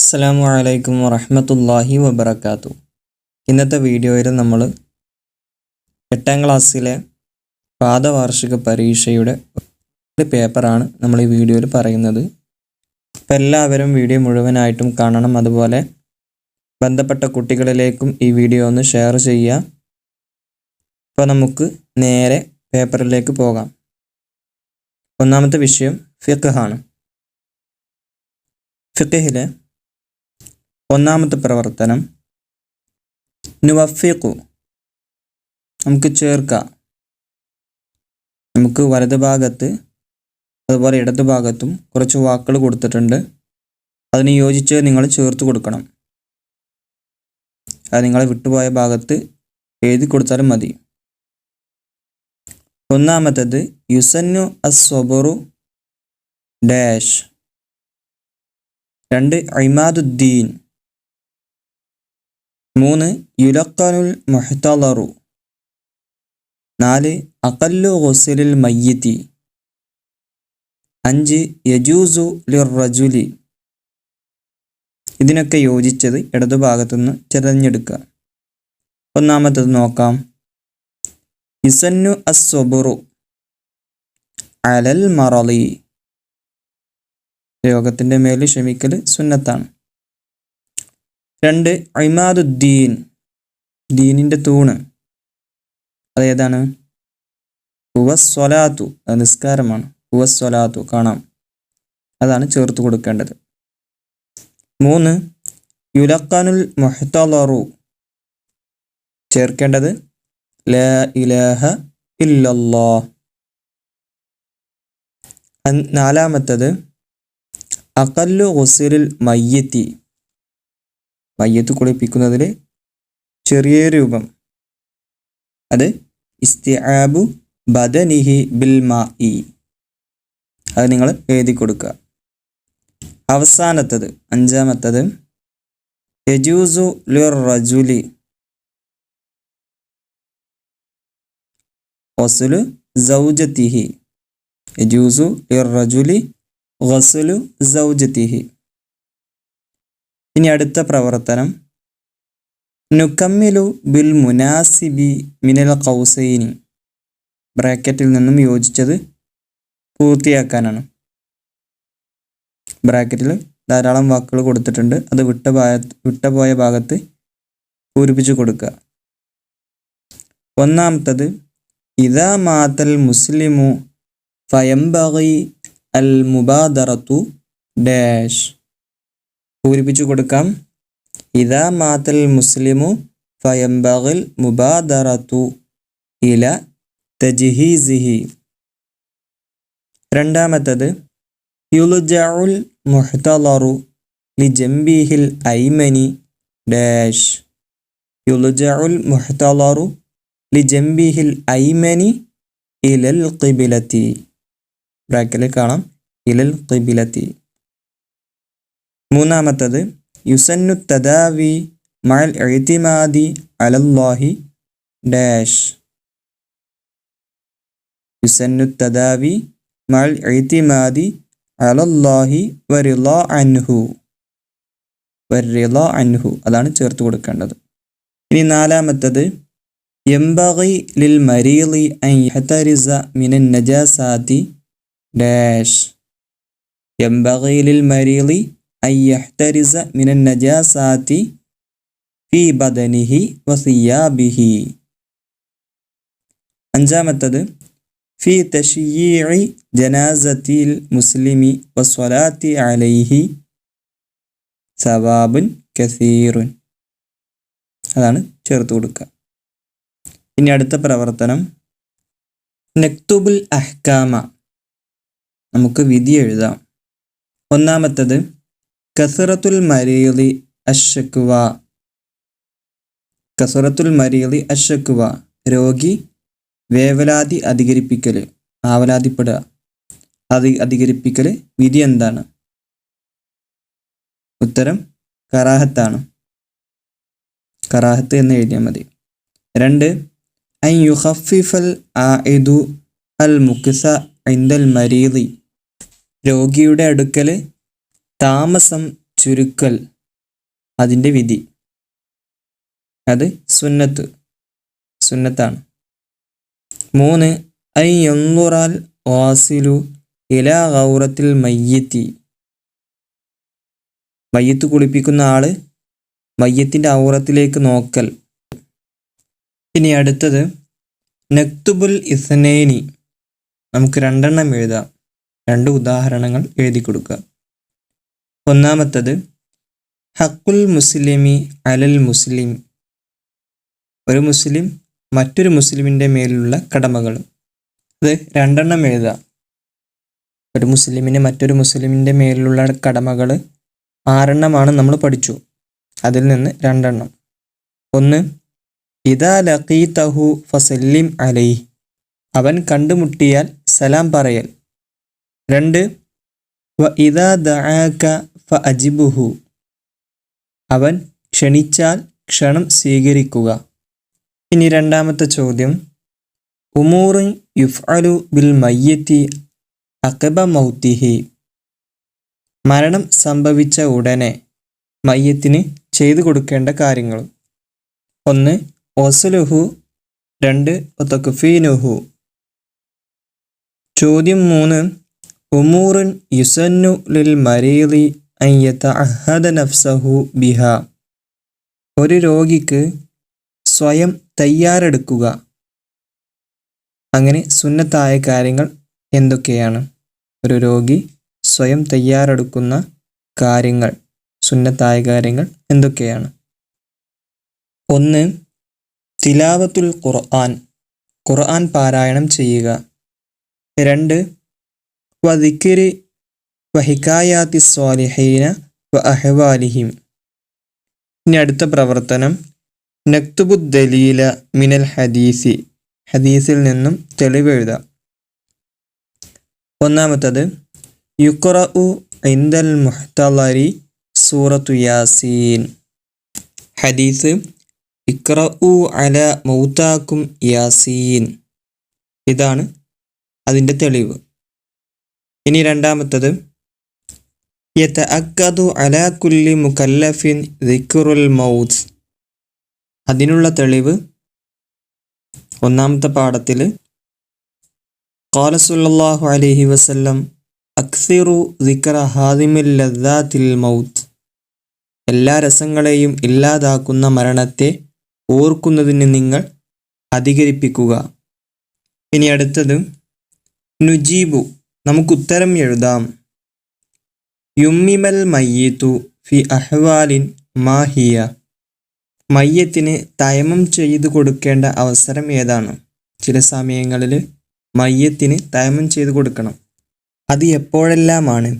അസ്സലാമു അലൈക്കും വറഹമത്തല്ലാഹി വബർക്കാത്തു ഇന്നത്തെ വീഡിയോയിൽ നമ്മൾ എട്ടാം ക്ലാസ്സിലെ പാദവാർഷിക പരീക്ഷയുടെ പേപ്പറാണ് നമ്മൾ ഈ വീഡിയോയിൽ പറയുന്നത്. അപ്പം എല്ലാവരും വീഡിയോ മുഴുവനായിട്ടും കാണണം. അതുപോലെ ബന്ധപ്പെട്ട കുട്ടികളിലേക്കും ഈ വീഡിയോ ഒന്ന് ഷെയർ ചെയ്യുക. അപ്പോൾ നമുക്ക് നേരെ പേപ്പറിലേക്ക് പോകാം. ഒന്നാമത്തെ വിഷയം ഫിഖാണ്. ഫിഖിലെ ഒന്നാമത്തെ പ്രവർത്തനം നുവഫിഖു. നമുക്ക് ചേർക്കാം. നമുക്ക് വലത് ഭാഗത്ത് അതുപോലെ ഇടത് ഭാഗത്തും കുറച്ച് വാക്കുകൾ കൊടുത്തിട്ടുണ്ട്. അതിന് യോജിച്ച് നിങ്ങൾ ചേർത്ത് കൊടുക്കണം. അത് നിങ്ങൾ വിട്ടുപോയ ഭാഗത്ത് എഴുതി കൊടുത്താലും മതി. ഒന്നാമത്തത് യുസന്നു അസ്വബറു ഡാഷ്. രണ്ട് ഇമാദുദ്ദീൻ. മൂന്ന് യുലക്കനുൽ മൊഹത്തറു നാല് അകല്ലു ഗുസ്ലിൽ മയ്യത്തി. അഞ്ച് യജൂസു ലിർറജുലി ഇതിനൊക്കെ യോജിച്ചത് ഇടതുഭാഗത്തു നിന്ന് തിരഞ്ഞെടുക്കുക. ഒന്നാമത്തത് നോക്കാം. ഇസന്നു അസ്വബുറു അലൽ മറളി രോഗത്തിന്റെ മേൽ ക്ഷമിക്കൽ സുന്നത്താണ്. രണ്ട് ഇമാദുദ്ദീൻ. ദീനിന്റെ തൂണ്. അതേതാണ് ഉവസ്വലാത്തു അത് നിസ്കാരമാണ്. ഉവസ്വലാത്തു കാണാം. അതാണ് ചേർത്ത് കൊടുക്കേണ്ടത്. മൂന്ന് യുലക്കാനുൽ മൊഹത്തറു ചേർക്കേണ്ടത് ലഹ ഇല്ലല്ലാ. നാലാമത്തത് അകല്ലു ഗുസിലിൽ മയ്യത്തി. മയ്യത്ത് കുളിപ്പിക്കുന്നതിലെ ചെറിയ രൂപം. അത് ഇസ്തിആബു ബദനിഹി ബിൽ മാഇ. അത് നിങ്ങൾ എഴുതി കൊടുക്കുക. അവസാനത്തത് അഞ്ചാമത്തത് യജൂസു ലിർ റജുലി ഒസുലു സൗജത്തിഹി യജൂസു ലിർ റജുലി ഗസുലു സൗജത്തിഹി ഇനി അടുത്ത പ്രവർത്തനം. നുക്കമ്മിലു ബിൽ മുനാസിബി മിനൽ കൗസൈനി ബ്രാക്കറ്റിൽ നിന്നും യോജിച്ചത് പൂർത്തിയാക്കാനാണ്. ബ്രാക്കറ്റിൽ ധാരാളം വാക്കുകൾ കൊടുത്തിട്ടുണ്ട്. അത് വിട്ട ഭാഗ വിട്ടുപോയ ഭാഗത്ത് പൂരിപ്പിച്ചു കൊടുക്കുക. ഒന്നാമത്തത് ഇതാ മാതൽ മുസ്ലിമു ഫയംബി അൽ മുബാദറത്തു ഡാഷ്. പൂരിപ്പിച്ചു കൊടുക്കാം. ഇതാ മാതൽ മുസ്ലിമു ഫയംബിൽ മുബാദറത്തു ഇല തജ്ഹീസിഹി. രണ്ടാമത്തത് യുലുജഉൽ മുഹ്തലറു ലി ജംബിഹിൽ ഐമനി ഡാഷ്. യുലുജഉൽ മുഹ്തലറു ലി ജംബിഹിൽ ഐമനി ഇലൽ ഖിബിലത്തി. ബ്രാക്കറ്റിൽ കാണാം. ഇലൽ ഖിബിലത്തി. മൂന്നാമത്തത് യുസന്നു തദാവി മഅൽ എഴുത്തിമാതി അലല്ലാഹി ഡാഷ്. യുസന്നു തദാവി മഅൽ എഴുത്തിമാതി അലല്ലാഹി വരിള അൻഹു. വരിള അൻഹു അതാണ് ചേർത്ത് കൊടുക്കേണ്ടത്. ഇനി നാലാമത്തത് യംബഗി ലിൽ മരീലി അൻ യഹ്തരിസ മിനൻ നജാസാതി ഡാഷ്. യംബഗി ലിൽ മരീളി അൻ യഹ്തരിസ മിനൻ ഫി ബദനിഹി വസിയാബിഹി അഞ്ചാമത്തത് ഫി തഷീഇ ജനാസത്തിൽ മുസ്ലിമി വസ്വലാത്തി അലൈഹി സവാബുൻ കസീറുൻ അതാണ് ചേർത്ത് കൊടുക്കുക. ഇനി അടുത്ത പ്രവർത്തനം. നക്തുബുൽ അഹ്കാമ. നമുക്ക് വിധി എഴുതാം. ഒന്നാമത്തത് കസറത്തുൽ മരീലി അശക്കുവ കസറത്തുൽ മരീലി അശക്കുവ രോഗി വേവലാതി അധികരിപ്പിക്കൽ ആവലാതിപ്പെടുക. അതി അധികരിപ്പിക്കൽ വിധി എന്താണ്? ഉത്തരം കറാഹത്താണ്. കറാഹത്ത് എന്ന് എഴുതിയാൽ മതി. രണ്ട് ഐ യുഹഫിഫൽ ആഇദു അൽ മുക്സ ഇന്ദൽ മരീദി. രോഗിയുടെ അടുക്കൽ താമസം ചുരുക്കൽ അതിന്റെ വിധി. അത് സുന്നത്ത് സുന്നത്താണ്. മൂന്ന് ഐ എന്നുറാൽ വാസിലു ഇല ഗൗറത്തിൽ മയ്യത്തി. മയ്യത്ത് കുളിപ്പിക്കുന്ന ആൾ മയ്യത്തിന്റെ ഔറത്തിലേക്ക് നോക്കൽ. ഇനി അടുത്തത് നക്തുബുൽ ഇസ്നൈനി. നമുക്ക് രണ്ടെണ്ണം എഴുതാം. രണ്ട് ഉദാഹരണങ്ങൾ എഴുതി കൊടുക്കുക ഒന്നാമത്തത് ഹക്കുൽ മുസ്ലിമി അലൽ മുസ്ലിം. ഒരു മുസ്ലിം മറ്റൊരു മുസ്ലിമിന്റെ മേലുള്ള കടമകൾ. അത് രണ്ടെണ്ണം എഴുതാം. ഒരു മുസ്ലിമിന് മറ്റൊരു മുസ്ലിമിന്റെ മേലുള്ള കടമകൾ ആറെണ്ണമാണ് നമ്മൾ പഠിച്ചു. അതിൽ നിന്ന് രണ്ടെണ്ണം. ഒന്ന് ഇതാ ലഖീതഹു ഫസല്ലിം അലൈ അവൻ കണ്ടുമുട്ടിയാൽ സലാം പറയൽ. രണ്ട് വ ഇതാ ദആക ഫ അജിബുഹു അവൻ ക്ഷണിച്ചാൽ ക്ഷണം സ്വീകരിക്കുക. ഇനി രണ്ടാമത്തെ ചോദ്യം. ഉമൂറിൻ യുഫ് അലു ബിൽ മയ്യത്തി അഖബ മൗത്തിഹി. മരണം സംഭവിച്ച ഉടനെ മയ്യത്തിന് ചെയ്തു കൊടുക്കേണ്ട കാര്യങ്ങൾ. ഒന്ന് ഒസലുഹു രണ്ട് ഒത്തക്കുഫീനുഹു ചോദ്യം മൂന്ന് ഉമൂറിൻ യുസന്നു ലിൽ മരീദി അയ്യത്ത അഹദ നഫ്സഹു ബിഹ ഒരു രോഗിക്ക് സ്വയം തയ്യാറെടുക്കുക. അങ്ങനെ സുന്നത്തായ കാര്യങ്ങൾ എന്തൊക്കെയാണ്? ഒരു രോഗി സ്വയം തയ്യാറെടുക്കുന്ന കാര്യങ്ങൾ സുന്നത്തായ കാര്യങ്ങൾ എന്തൊക്കെയാണ്? ഒന്ന് തിലാവത്തുൽ ഖുർആൻ ഖുർആൻ പാരായണം ചെയ്യുക. രണ്ട് വദിക്കിരി വഹിക്കായാത്തി സ്വാലിഹീന വ അഹ്വാലിഹിം ഇനി അടുത്ത പ്രവർത്തനം. നക്തുബുദ്ദലീല മിനൽ ഹദീസി. ഹദീസിൽ നിന്നും തെളിവെഴുത ഒന്നാമത്തത്. യുക്റഉ ഇന്ദൽ മുഹ്തലരി സൂറത്തു യാസീൻ. ഹദീസ്. ഇക്റഉ അല മൗത്താക്കും യാസീൻ. ഇതാണ് അതിന്റെ തെളിവ്. ഇനി രണ്ടാമത്തത്. അതിനുള്ള തെളിവ് ഒന്നാമത്തെ പാഠത്തിൽ കോലസുല്ലാഹു അലഹി വസ്ല്ലം അക്സിറു ദിക്ര ഹാദിമിൽ ലദ്ദാത്തിൽ മൗത്ത്. എല്ലാ രസങ്ങളെയും ഇല്ലാതാക്കുന്ന മരണത്തെ ഓർക്കുന്നതിന് നിങ്ങൾ അധികരിപ്പിക്കുക. ഇനി അടുത്തത് നുജീബു നമുക്ക് ഉത്തരം എഴുതാം. യുമ്മിമൽ മയ്യത്തു ഫി അഹ്വാലിൻ മാഹിയ മയ്യത്തിന് തയമം ചെയ്തു കൊടുക്കേണ്ട അവസരം ഏതാണ്? ചില സമയങ്ങളിൽ മയ്യത്തിന് തയമം ചെയ്തു കൊടുക്കണം. അത് എപ്പോഴെല്ലാമാണ്?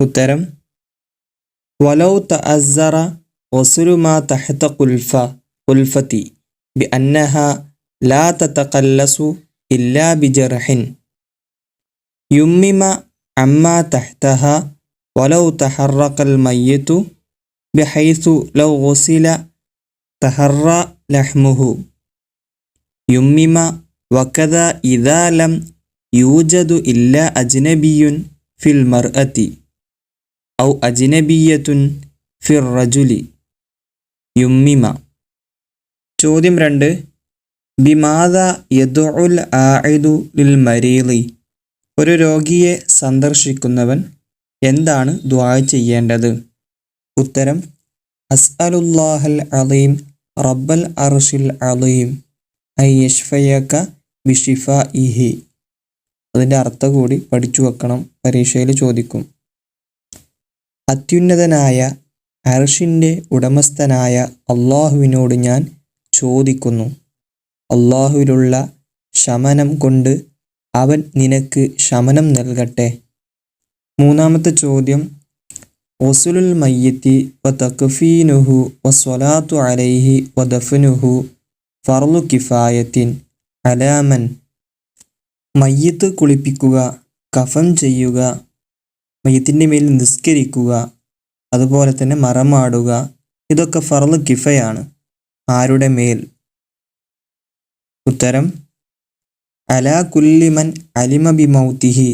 ഉത്തരം വലൗ തഅസ്സറ വസുലു മാ തഹത കുൽഫ കുൽഫത്തി ബി അന്നഹ ലാ തതഖല്ലസു ഇല്ലാ ബിജർഹിൻ യുമ്മിമ അമ്മാ തഹ്തഹ വലൗ തഹറക്കൽ മയ്യത്തു ബിഹൈസു ലൗ ഗുസില തഹറ ലഹ്മുഹു യുമ്മിമ വകദ ഇദാ ലം യൂജദു ഇല്ല അജ്നബിയുൻ ഫിൽ മർഅത്തി ഔ അജ്നബിയത്തുൻ ഫിർ റജുലി യുമ്മിമ ചോദ്യം രണ്ട്. ബിമാദ യദുഉൽ ആഇദു ലിൽ മരീളി ഒരു രോഗിയെ സന്ദർശിക്കുന്നവൻ എന്താണ് ദ്വാ ചെയ്യേണ്ടത്? ഉത്തരം അസ്അലുല്ലാഹൽ അലീം റബ്ബൽ അർഷിൽ അലീം ഐ യഷ്ഫയക്ക ബിഷിഫ ഇഹി അതിന്റെ അർത്ഥം കൂടി പഠിച്ചു വെക്കണം പരീക്ഷയിൽ ചോദിക്കും. അത്യുന്നതനായ അർഷിന്റെ ഉടമസ്ഥനായ അള്ളാഹുവിനോട് ഞാൻ ചോദിക്കുന്നു. അള്ളാഹുവിലുള്ള ശമനം കൊണ്ട് അവൻ നിനക്ക് ശമനം നൽകട്ടെ. മൂന്നാമത്തെ ചോദ്യം. ഒസുലുൽ മയ്യത്തി വ തക്ഫീനുഹു വ സ്വലാത്തു അലൈഹി വ ദഫനുഹു ഫർലു കിഫായത്തിൻ അലാമൻ. മയ്യത്ത് കുളിപ്പിക്കുക കഫം ചെയ്യുക മയ്യത്തിന്റെ മേൽ നിസ്കരിക്കുക അതുപോലെ തന്നെ മറമാടുക ഇതൊക്കെ ഫർൾ കിഫയാണ്. ആരുടെ മേൽ? ഉത്തരം. അല കുല്ലിമൻ അലിമ ബി മൗത്തിഹി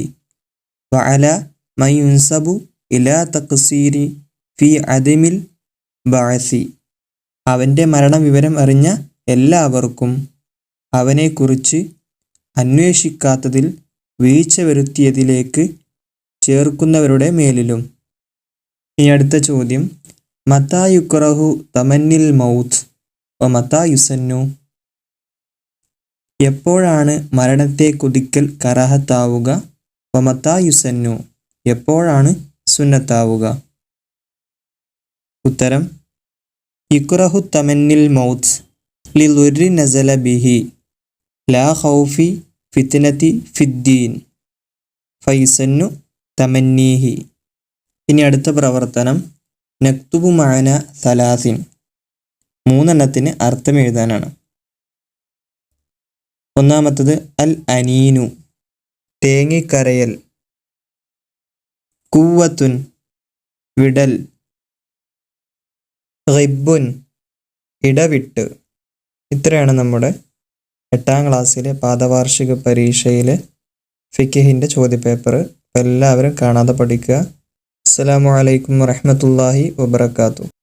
വ അല മയുൻസബു ഇലാ തക്സീരി ഫി അദിമിൽ ബാസി അവന്റെ മരണവിവരം അറിഞ്ഞ എല്ലാവർക്കും അവനെക്കുറിച്ച് അന്വേഷിക്കാത്തതിൽ വീഴ്ച വരുത്തിയതിലേക്ക് ചേർക്കുന്നവരുടെ മേലിലും. ഇനി അടുത്ത ചോദ്യം. മത്താ തമന്നിൽ മൗത്ത് ഒ മത്താ യുസന്നു. എപ്പോഴാണ് മരണത്തെ കുതിക്കൽ കറാഹത്താവുക? വ യുസന്നു എപ്പോഴാണ് സുന്നത്താവുക? ഉത്തരം ഇക്കുറഹു തമന്നിൽ മൗത്ത് ലിലുരി നസല ബിഹി ലാ ഹൗഫി ഫിത്തിനത്തി ഫിദ്ദീൻ. ഫൈസന്നു തമന്നീഹി. ഇനി അടുത്ത പ്രവർത്തനം നക്തുബു മാന സലാസിൻ. മൂന്നെണ്ണത്തിന് അർത്ഥം എഴുതാനാണ്. ഒന്നാമത്തത് അൽ അനീനു. തേങ്ങിക്കരയൽ. കൂവത്തുൻ. വിടൽ. റിബുൻ ഇടവിട്ട്. ഇത്രയാണ് നമ്മുടെ എട്ടാം ക്ലാസ്സിലെ പാദവാർഷിക പരീക്ഷയിലെ ഫിക്കഹിന്റെ ചോദ്യപേപ്പർ എല്ലാവരും കാണാതെ പഠിക്കുക. അസ്സലാമു അലൈക്കും വറഹ്മത്തുള്ളാഹി വബറകാതുഹു.